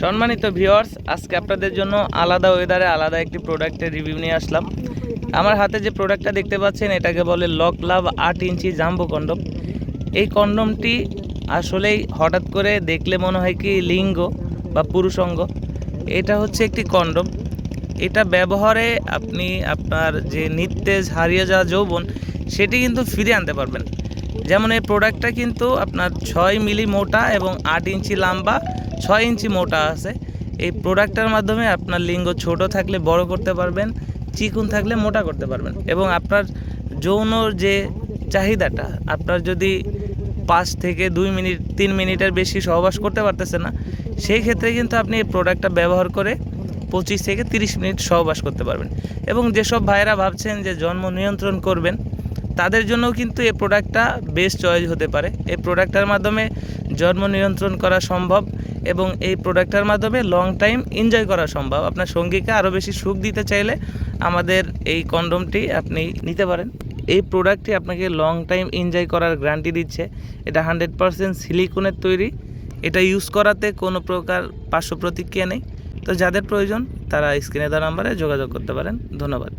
সম্মানিত ভিউয়ার্স, আজকে আপনাদের জন্য আলাদা ওয়েদারে আলাদা একটি প্রোডাক্টের রিভিউ নিয়ে আসলাম। আমার হাতে যে প্রোডাক্টটা দেখতে পাচ্ছেন, এটাকে বলে লক লাভ আট ইঞ্চি জাম্বো কন্ডম এই কন্ডমটি আসলেই হঠাৎ করে দেখলে মনে হয় কি লিঙ্গ বা পুরুষঙ্গ। এটা হচ্ছে একটি কন্ডম এটা ব্যবহারে আপনি আপনার যে নিত্যেজ হারিয়ে যাওয়া যৌবন, সেটি কিন্তু ফিরে আনতে পারবেন। যেমন এই প্রোডাক্টটা কিন্তু আপনার ছয় মিলি মোটা এবং আট ইঞ্চি লম্বা ছয় ইঞ্চি মোটা আছে। এই প্রোডাক্টটার মাধ্যমে আপনার লিঙ্গ ছোট থাকলে বড় করতে পারবেন, চিকুন থাকলে মোটা করতে পারবেন এবং আপনার যৌন যে চাহিদাটা, আপনার যদি পাঁচ থেকে দুই মিনিট, তিন মিনিটের বেশি সহবাস করতে পারতেছে না, সেই ক্ষেত্রে কিন্তু আপনি এই প্রোডাক্টটা ব্যবহার করে পঁচিশ থেকে তিরিশ মিনিট সহবাস করতে পারবেন। এবং যেসব ভাইয়েরা ভাবছেন যে জন্ম নিয়ন্ত্রণ করবেন তাদের জন্যও কিন্তু এই প্রোডাক্টটা বেস্ট চয়েস হতে পারে। এই প্রোডাক্টটার মাধ্যমে জন্ম নিয়ন্ত্রণ করা সম্ভব এবং এই প্রোডাক্টটার মাধ্যমে লং টাইম এনজয় করা সম্ভব। আপনার সঙ্গীকে আরও বেশি সুখ দিতে চাইলে আমাদের এই কন্ডমটি আপনি নিতে পারেন। এই প্রোডাক্টটি আপনাকে লং টাইম এনজয় করার গ্যারান্টি দিচ্ছে। এটা হান্ড্রেড পারসেন্ট সিলিকনের তৈরি। এটা ইউজ করাতে কোনো প্রকার পার্শ্ব প্রতিক্রিয়া নেই। তো যাদের প্রয়োজন তারা স্ক্রিনে দেওয়া নাম্বারে যোগাযোগ করতে পারেন। ধন্যবাদ।